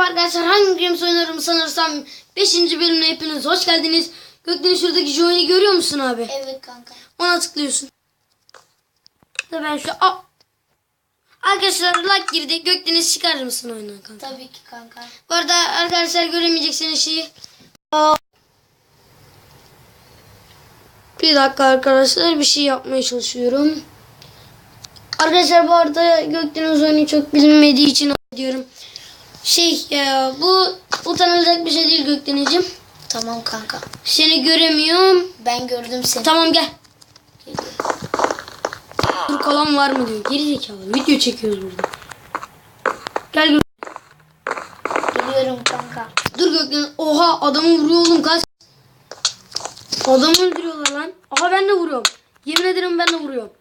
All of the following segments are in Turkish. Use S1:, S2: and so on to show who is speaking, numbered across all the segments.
S1: Merhaba arkadaşlar hangi games oynarım sanırsam 5. bölümüne hepiniz hoş geldiniz. Gökdeniz şuradaki join'i görüyor musun abi?
S2: Evet kanka.
S1: Ona tıklıyorsun. Da ben şu Aa! Arkadaşlar like girdi. Gökdeniz çıkarır mısın oyundan kanka?
S2: Tabii ki kanka.
S1: Bu arada arkadaşlar göremeyeceksiniz şeyi. Aa! Bir dakika arkadaşlar bir şey yapmaya çalışıyorum. Arkadaşlar bu arada Gökdeniz oyunu çok bilinmediği için diyorum. Şey ya bu utanılacak bir şey değil Gökdeniz'im.
S2: Tamam kanka.
S1: Seni göremiyorum.
S2: Ben gördüm seni.
S1: Tamam gel. Dur kalan var mı diyor. Geri zekalı. Video çekiyoruz burada. Gel Gök.
S2: Geliyorum kanka.
S1: Dur Gökdeniz. Oha adamı vuruyor oğlum kaç. Adamı öldürüyorlar lan. Aha ben de vuruyorum. Yemin ederim ben de vuruyorum.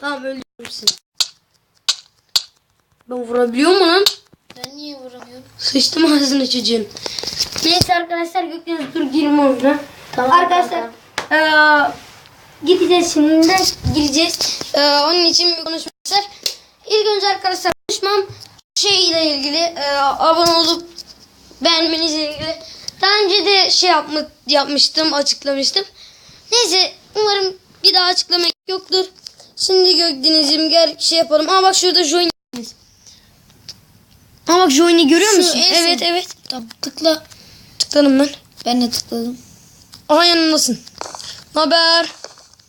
S1: Tamam öldürdüm seni. Ben vurabiliyor mu lan?
S2: Ben niye vuramıyorum?
S1: Sıçtım ağzını çocuğun. Neyse arkadaşlar Gökdeniz dur girme oyuna.
S2: Tamam
S1: arkadaşlar eee, gideceğiz şimdi gireceğiz. Eee, onun için bir konuşmamız var. İlk önce arkadaşlar konuşmam şey ile ilgili eee, abone olup beğenmenizle ilgili. Daha önce de şey yapma, yapmıştım açıklamıştım. Neyse umarım bir daha açıklamak yoktur. Şimdi Gökdeniz'im gel şey yapalım. Aa bak şurada join. Aa bak join'i görüyor
S2: Şu
S1: musun?
S2: en son.
S1: Evet evet.
S2: Tamam tıkla.
S1: Tıkladım ben.
S2: Ben de tıkladım.
S1: Aha yanındasın. Haber.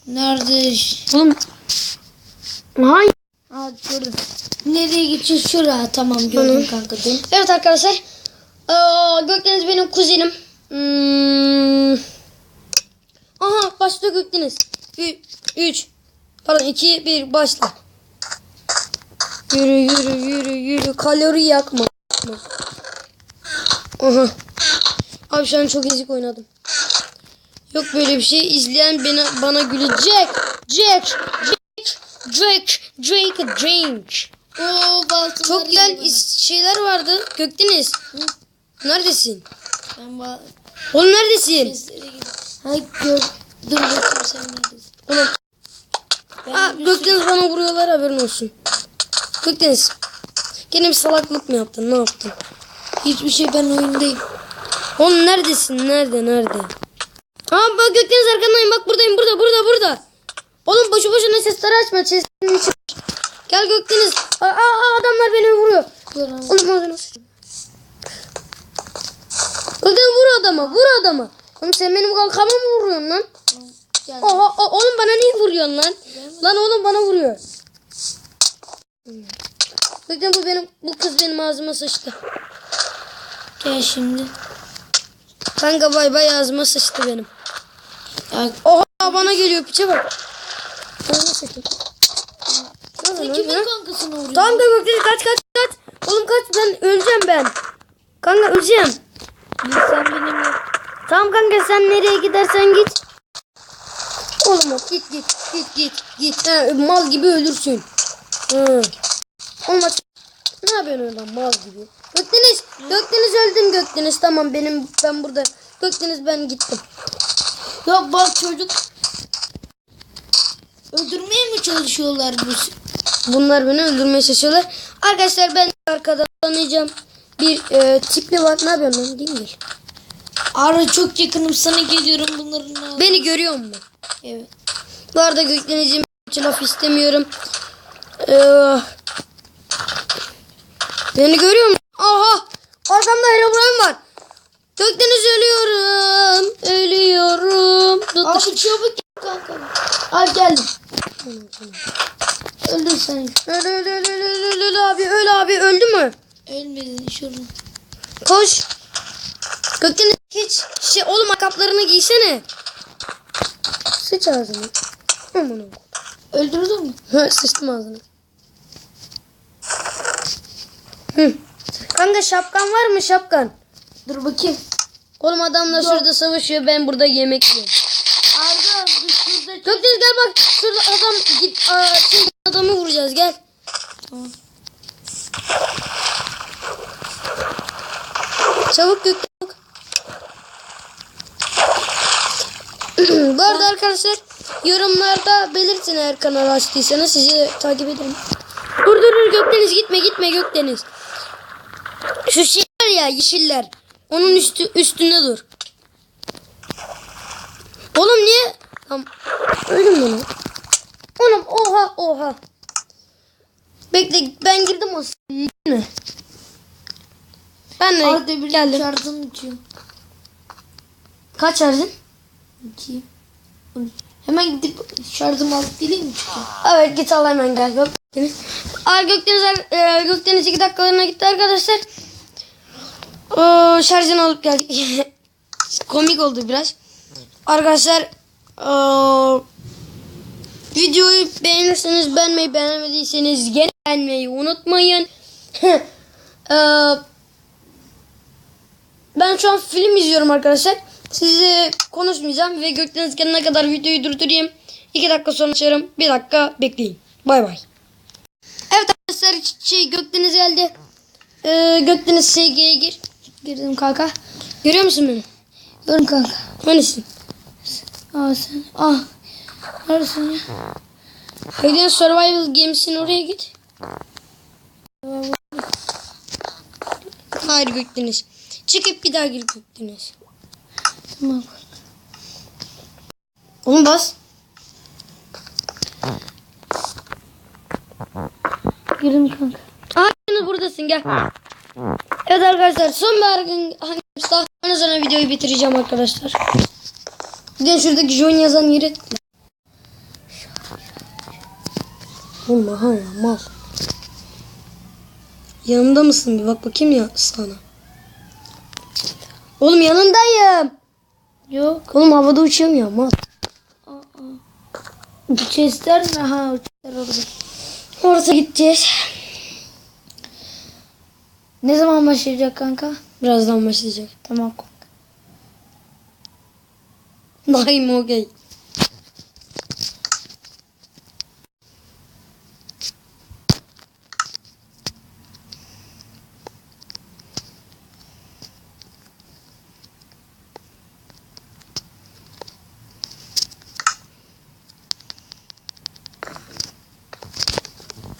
S2: Nerede?
S1: Oğlum. Aha.
S2: Aa gördüm. Nereye gideceğiz? Şuraya. Tamam gördüm kanka. Dön.
S1: Evet arkadaşlar. Aa, Gökdeniz benim kuzenim. Hmm. Aha başla Gökdeniz. 3 pardon 2 1 başla. Yürü yürü yürü yürü kalori yakma. Aha. Abi şu an çok ezik oynadım. Yok böyle bir şey. İzleyen beni bana gülecek. Jack, Jack, Drake, Drake, Drake.
S2: Oo
S1: Çok güzel is- şeyler vardı. Gökdeniz. Neredesin?
S2: Ben ba
S1: Oğlum neredesin?
S2: Ha gör. Dur bakayım sen neredesin?
S1: Oğlum.
S2: Ben
S1: Aa,
S2: bir
S1: Gökdeniz bana vuruyorlar haberin olsun. Gökdeniz. Gene bir salaklık mı yaptın? Ne yaptın?
S2: Hiçbir şey ben oyundayım.
S1: Oğlum neredesin? Nerede? Nerede? Aa bak Gökdeniz arkandayım. Bak buradayım. Burada burada burada. Oğlum boşu boşuna sesleri açma. Seslerin içi. Gel Gökdeniz. Aa, aa, adamlar beni vuruyor. Oğlum ağzını. Gökdeniz vur adama. Vur adama. Oğlum sen benim kalkama mı vuruyorsun lan? Oha, oğlum bana niye vuruyorsun lan? Lan oğlum bana vuruyor. Bakın bu benim bu kız benim ağzıma sıçtı.
S2: Gel şimdi.
S1: Kanka bay bay ağzıma sıçtı benim.
S2: Ya
S1: Oha bana geliyor piçe bak. Ağzıma sıçtı.
S2: Sen
S1: oluyor
S2: kimin
S1: lan?
S2: kankasını vuruyorsun?
S1: Tamam kanka Gökdeniz kaç kaç kaç. Oğlum kaç ben öleceğim ben. Kanka öleceğim.
S2: Sen benim yok.
S1: Tamam kanka sen nereye gidersen git. Oğlum git git git git git. Ha, mal gibi ölürsün. Hı. Olmaz. Ne yapıyorsun öyle mal gibi? Gökdeniz, Gökdeniz öldün Gökdeniz. Tamam benim ben burada. Gökdeniz ben gittim.
S2: Ya bak çocuk. Öldürmeye mi çalışıyorlar bu?
S1: Bunlar beni öldürmeye çalışıyorlar. Arkadaşlar ben arkadan tanıyacağım. Bir e, tipli var. Ne yapıyorsun lan? Değil mi?
S2: Ara çok yakınım sana geliyorum bunların.
S1: Beni görüyor musun?
S2: Evet.
S1: Bu arada Gökdeniz'im laf istemiyorum. Ee, beni görüyor musun? Aha! Arkamda Herobrine var. Gökdeniz ölüyorum. Ölüyorum. Dur, dur.
S2: Abi çabuk gel kanka. Al geldim. Öldün sen.
S1: Öl öl öl öl öl öl abi öl abi öldü mü?
S2: Ölmedin şurada.
S1: Koş. Gökdeniz hiç şey oğlum akaplarını giysene. Sıç ağzını. Aman.
S2: Öldürdün mü?
S1: Sıçtım ağzına. Hı. Kanka şapkan var mı şapkan?
S2: Dur bakayım.
S1: Oğlum adamlar şurada savaşıyor ben burada yemek yiyorum.
S2: Arda dur şurada.
S1: Gökdeniz gel bak şurada adam git aa, şey, adamı vuracağız gel.
S2: Tamam.
S1: Çabuk Gökdeniz. Bu arada arkadaşlar yorumlarda belirtin eğer kanal açtıysanız sizi takip ederim. Dur dur dur Gökdeniz gitme gitme Gökdeniz. Şu şey var ya yeşiller. Onun üstü üstünde dur. Oğlum niye? Tamam. Öldüm bunu. Oğlum oha oha. Bekle ben girdim o s***ye, mi? Ben de
S2: Arada bir
S1: geldim.
S2: şarjım bitiyor.
S1: Kaç şarjın?
S2: İki. Hemen gidip şarjımı alıp geleyim mi?
S1: Evet git al hemen gel Gökdeniz. Ar Gökdeniz, e, Gökdeniz 2 dakikalarına gitti arkadaşlar. Ee, şarjını alıp geldik. Komik oldu biraz. Arkadaşlar ee, videoyu beğenirseniz beğenmeyi beğenmediyseniz gene beğenmeyi unutmayın. Ee, ben şu an film izliyorum arkadaşlar. Size konuşmayacağım ve Gökdeniz gelene kadar videoyu durdurayım. 2 dakika sonra açarım. 1 dakika bekleyin. Bay bay. Evet arkadaşlar şey Gökdeniz geldi. Ee, Gökdeniz SG'ye gir.
S2: Girdim kanka.
S1: Görüyor musun beni?
S2: Görün kanka.
S1: Hangisi?
S2: Aa sen. Ah. Neredesin ya?
S1: Gökdeniz Survival Games'in oraya git. Hayır Gökdeniz. Çıkıp bir daha gir Gökdeniz.
S2: Tamam.
S1: Onu bas.
S2: Girdim kanka.
S1: Aa buradasın gel. Evet arkadaşlar son bir argın hangi sonra videoyu bitireceğim arkadaşlar. De şuradaki join yazan yeri. Oğlum aha ya mal. Yanımda mısın bir bak bakayım ya sana. Oğlum yanındayım.
S2: Yok.
S1: Oğlum havada uçuyorum ya mal.
S2: Bu chestler ne? Ha chestler orada.
S1: Orada gideceğiz.
S2: Ne zaman başlayacak kanka?
S1: Birazdan başlayacak.
S2: Tamam kanka.
S1: Daim okey.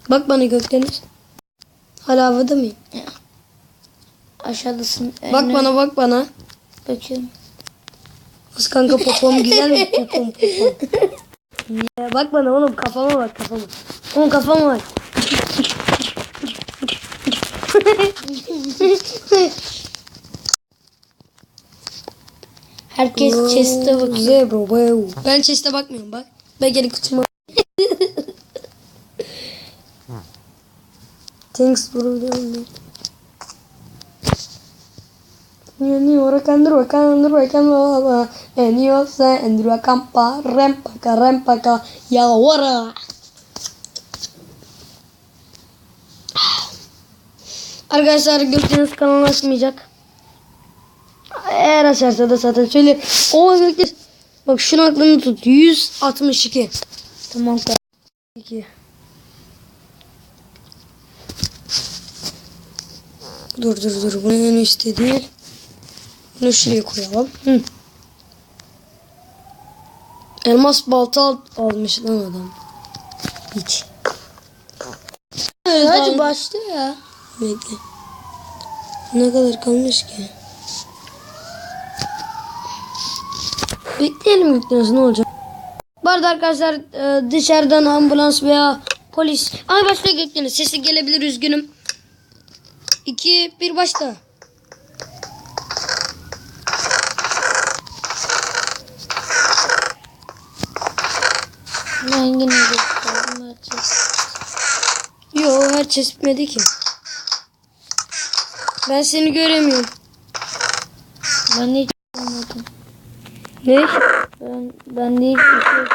S1: Bak bana Gökdeniz. Hala havada mıyım?
S2: Aşağıdasın.
S1: Bak
S2: Önüne
S1: bana bak bana.
S2: Bakıyorum.
S1: Kız kanka popom güzel mi? Popom popom. Ya bak bana oğlum kafama bak kafama. Oğlum kafama bak.
S2: Herkes chest'e bakıyor.
S1: Ben chest'e bakmıyorum bak. Ben geri kutuma. Thanks bro. Diyorum ben. Ni ora kandro kandro kandro en yo se endro campa rempa ka rempa ka ya ora. Arkadaşlar Gökdeniz kanalı açmayacak. Eğer açarsa da zaten söyle. O Gökdeniz. Bak şunu aklını tut. 162.
S2: Tamam kanka.
S1: 2. Dur dur dur. Bunu en üstte değil. Bunu şuraya koyalım. Hı. Elmas balta al- almış lan adam. Hiç. Evet,
S2: Hadi başla ya.
S1: Bekle. Ne kadar kalmış ki? Bekleyelim yüklensin ne olacak? Bu arada arkadaşlar e, dışarıdan ambulans veya polis. Ay başla gökdeniz. Sesi gelebilir üzgünüm. 2 bir başla.
S2: Ben yine gösterdim. Açacağız.
S1: Yo her çizmedi ki. Ben seni göremiyorum.
S2: Ben hiç yapamadım.
S1: Ne?
S2: Ben, ben de hiçbir şey.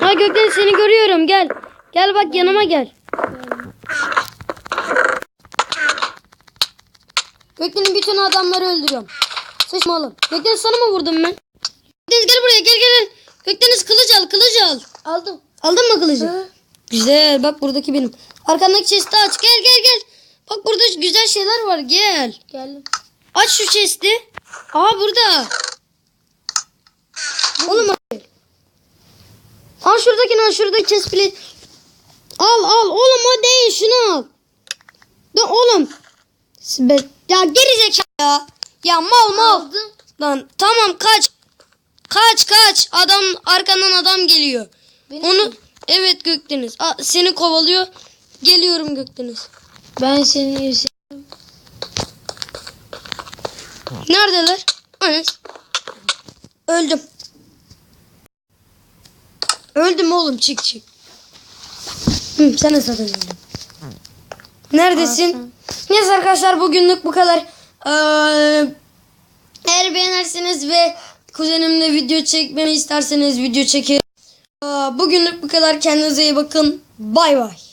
S1: Ha Gökdeniz seni görüyorum gel. Gel bak yanıma gel. Gökdeniz bütün adamları öldürüyorum. Sıçma oğlum. Gökdeniz sana mı vurdum ben? Gökdeniz gel buraya gel gel. gel. Gökdeniz kılıç al kılıç al.
S2: Aldım.
S1: Aldın mı kılıcı?
S2: Hı.
S1: Güzel bak buradaki benim. Arkandaki chest'i aç gel gel gel. Bak burada güzel şeyler var gel.
S2: Geldim.
S1: Aç şu chest'i. Aha burada. Oğlum hadi. Al şuradakini al şuradaki chest plate. Al al oğlum o değil şunu al. Dur oğlum. Ya geri zekalı ya. Ya mal mal.
S2: Aldım.
S1: Lan tamam kaç. Kaç kaç. Adam arkandan adam geliyor.
S2: Benim
S1: Onu evet Gökdeniz. Aa, seni kovalıyor. Geliyorum Gökdeniz.
S2: Ben seni
S1: Neredeler? Anes. Öldüm. Öldüm oğlum çık çık. Hı, sen de zaten öldün. Neredesin? Neyse arkadaşlar bugünlük bu kadar. Ee, eğer beğenirseniz ve kuzenimle video çekmemi isterseniz video çekerim. Bugünlük bu kadar. Kendinize iyi bakın. Bay bay.